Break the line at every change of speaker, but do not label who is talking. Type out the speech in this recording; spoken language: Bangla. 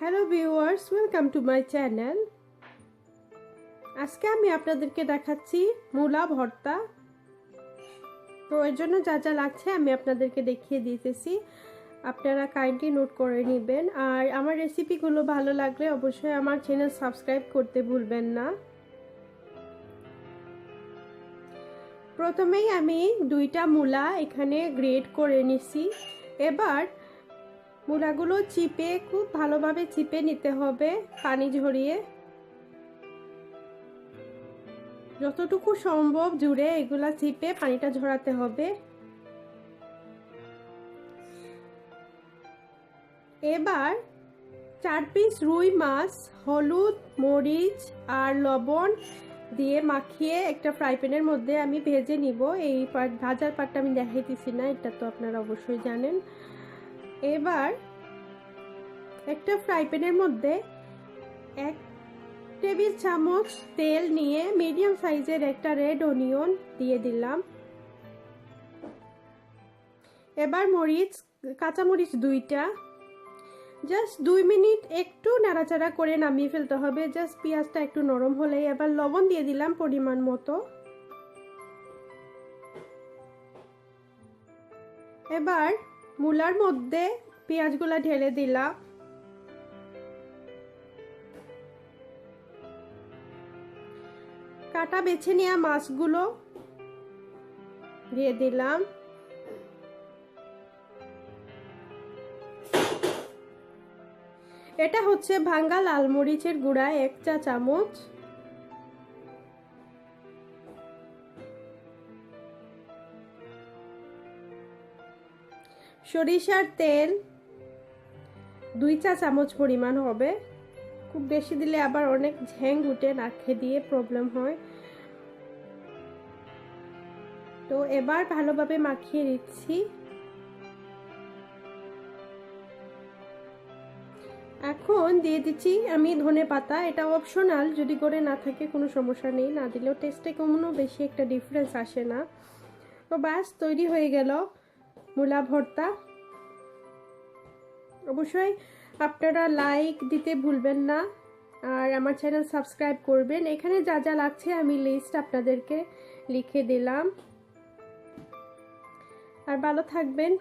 Hello viewers, welcome to my channel. আজকে আমি আপনাদেরকে দেখাচ্ছি মূলা ভর্তা। তো এর জন্য যা যা লাগছে আমি আপনাদেরকে দেখিয়ে দিতেছি। আপনারা কাইন্ডলি নোট করে নেবেন। আর আমার রেসিপিগুলো ভালো লাগলে অবশ্যই আমার চ্যানেল সাবস্ক্রাইব করতে ভুলবেন না। প্রথমেই আমি দুইটা মূলা এখানে গ্রেড করে নিছি। এবার মূলাগুলো চিপে, খুব ভালোভাবে চিপে নিতে হবে পানি ঝরিয়ে। যতটুকু সম্ভব জুড়ে এগুলা চিপে পানিটা ঝরাতে হবে। এবার চার পিস রুই মাছ, হলুদ, মরিচ আর লবণ দিয়ে মাখিয়ে একটা ফ্রাই প্যানের মধ্যে আমি ভেজে নিব। এই পার্ট ভাজার পাটটা আমি দেখাইতেছি না, এটা তো আপনারা অবশ্যই জানেন। এবার একটা ফ্রাই প্যানের মধ্যে এক টেবিল চামচ তেল নিয়ে মিডিয়াম সাইজের একটা রেড অনিয়ন দিয়ে দিলাম। এবার মরিচ কাঁচা মরিচ দুইটা। জাস্ট দুই মিনিট একটু নাড়াচাড়া করে নামিয়ে ফেলতে হবে। জাস্ট পেঁয়াজটা একটু নরম হলেই এবার লবণ দিয়ে দিলাম পরিমাণ মতো। এবার মূলার মধ্যে পেঁয়াজগুলা ঢেলে দিলাম। কাটা বেছে নেওয়া মাছগুলো দিয়ে দিলাম। এটা হচ্ছে ভাঙ্গা লাল মরিচের গুঁড়া এক চা চামচ সরিষার তেল দুই চা চামচ পরিমাণ হবে। খুব বেশি দিলে আবার অনেক ঝ্যাং উঠে, নাকে দিয়ে প্রবলেম হয়। তো এবার ভালোভাবে মাখিয়ে দিচ্ছি এখন দিয়ে দিচ্ছি আমি ধনে পাতা। এটা অপশনাল যদি করে না থাকে কোনো সমস্যা নেই। না দিলেও টেস্টে কোনো বেশি একটা ডিফারেন্স আসে না। তো ব্যাস, তৈরি হয়ে গেল। মূলা ভর্তা। অবশ্যই আপনারা লাইক দিতে ভুলবেন না। আর আমার চ্যানেল সাবস্ক্রাইব করবেন। এখানে যা যা লাগছে আমি লিস্ট আপনাদেরকে লিখে দিলাম। আর ভালো থাকবেন।